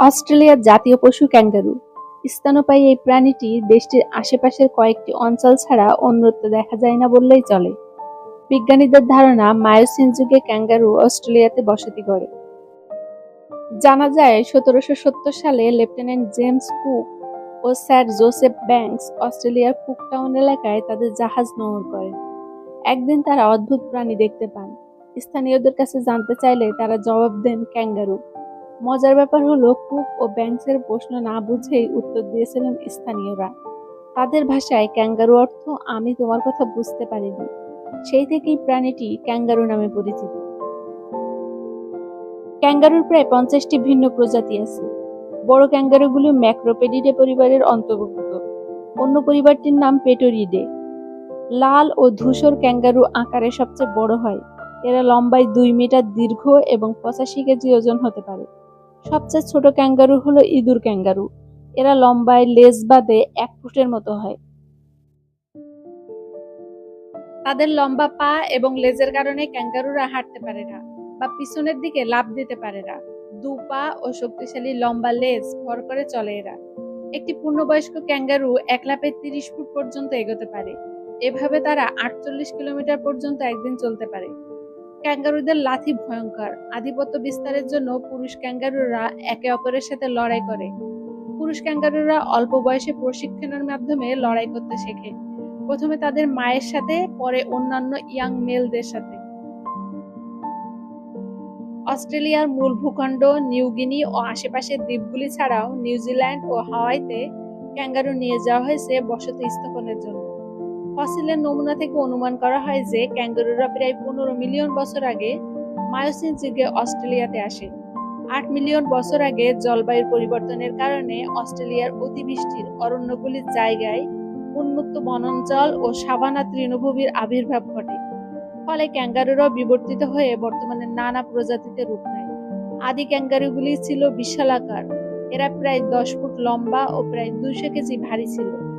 অস্ট্রেলিয়ার জাতীয় পশু ক্যাঙ্গারু। স্তন্যপায়ী এই প্রাণীটি দেশটির আশেপাশের কয়েকটি অঞ্চল ছাড়া অন্যত্র দেখা যায় না বললেই চলে। বিজ্ঞানীদের ধারণা মায়োসিন যুগে ক্যাঙ্গারু অস্ট্রেলিয়াতে বসতি গড়ে। জানা যায়, সতেরোশো সত্তর সালে লেফটেন্যান্ট জেমস কুক ও স্যার জোসেফ ব্যাংকস অস্ট্রেলিয়ার কুকটাউন এলাকায় তাদের জাহাজ নোঙর করে। একদিন তারা অদ্ভুত প্রাণী দেখতে পান। স্থানীয়দের কাছে জানতে চাইলে তারা জবাব দেন ক্যাঙ্গারু। মজার ব্যাপার হলো, কুক ও ব্যাংকসের প্রশ্ন না বুঝেই উত্তর দিয়েছিলেন স্থানীয়রা। তাদের ভাষায় ক্যাঙ্গারু অর্থ, আমি তোমার কথা বুঝতে পারিনি। সেই থেকেই প্রাণীটি ক্যাঙ্গারু নামে পরিচিত। ক্যাঙ্গারুর প্রায় পঞ্চাশটি ভিন্ন প্রজাতি আছে। বড় ক্যাঙ্গারুগুলো ম্যাক্রোপেডিডে পরিবারের অন্তর্ভুক্ত। অন্য পরিবারটির নাম পেটোরিডে। লাল ও ধূসর ক্যাঙ্গারু আকারে সবচেয়ে বড় হয়। এরা লম্বায় দুই মিটার দীর্ঘ এবং পঁচাশি কেজি ওজন হতে পারে। সবচেয়ে ছোট ক্যাঙ্গারু হলো ইঁদুর ক্যাঙ্গারু। এরা লম্বায় লেজ বাদে এক ফুটের মতো হয়। তাদের লম্বা পা এবং লেজের কারণে ক্যাঙ্গারুরা হাঁটতে পারে না বা পিছনের দিকে লাফ দিতে পারে না। দু পা ও শক্তিশালী লম্বা লেজ ভর করে চলে এরা। একটি পূর্ণবয়স্ক ক্যাঙ্গারু এক লাফে তিরিশ ফুট পর্যন্ত এগোতে পারে। এভাবে তারা আটচল্লিশ কিলোমিটার পর্যন্ত একদিন চলতে পারে। ক্যাঙ্গারুদের লাথি ভয়ঙ্কর। আধিপত্য বিস্তারের জন্য পুরুষ ক্যাঙ্গারুরা একে অপরের সাথে লড়াই করে। পুরুষ ক্যাঙ্গারুরা অল্প বয়সে প্রশিক্ষণের মাধ্যমে লড়াই করতে শেখে। প্রথমে তাদের মায়ের সাথে, পরে অন্যান্য ইয়াং মেলদের সাথে। অস্ট্রেলিয়ার মূল ভূখণ্ড নিউগিনি ও আশেপাশের দ্বীপগুলি ছাড়াও নিউজিল্যান্ড ও হাওয়াইতে ক্যাঙ্গারু নিয়ে যাওয়া হয়েছে বসতি স্থাপনের জন্য। ফসিলের নমুনা থেকে অনুমান করা হয় যে ক্যাঙ্গারুরা প্রায় পনেরো মিলিয়ন বছর আগে মায়োসিন যুগে অস্ট্রেলিয়াতে আসে। আট মিলিয়ন বছর আগে জলবায়ুর পরিবর্তনের কারণে অস্ট্রেলিয়ার অতিবৃষ্টির অরণ্যগুলির জায়গায় উন্মুক্ত বনাঞ্চল ও সাভানা তৃণভূমির আবির্ভাব ঘটে। ফলে ক্যাঙ্গারুরাও বিবর্তিত হয়ে বর্তমানে নানা প্রজাতিতে রূপ নেয়। আদি ক্যাঙ্গারুগুলি ছিল বিশালাকার। এরা প্রায় দশ ফুট লম্বা ও প্রায় দুইশো কেজি ভারী ছিল।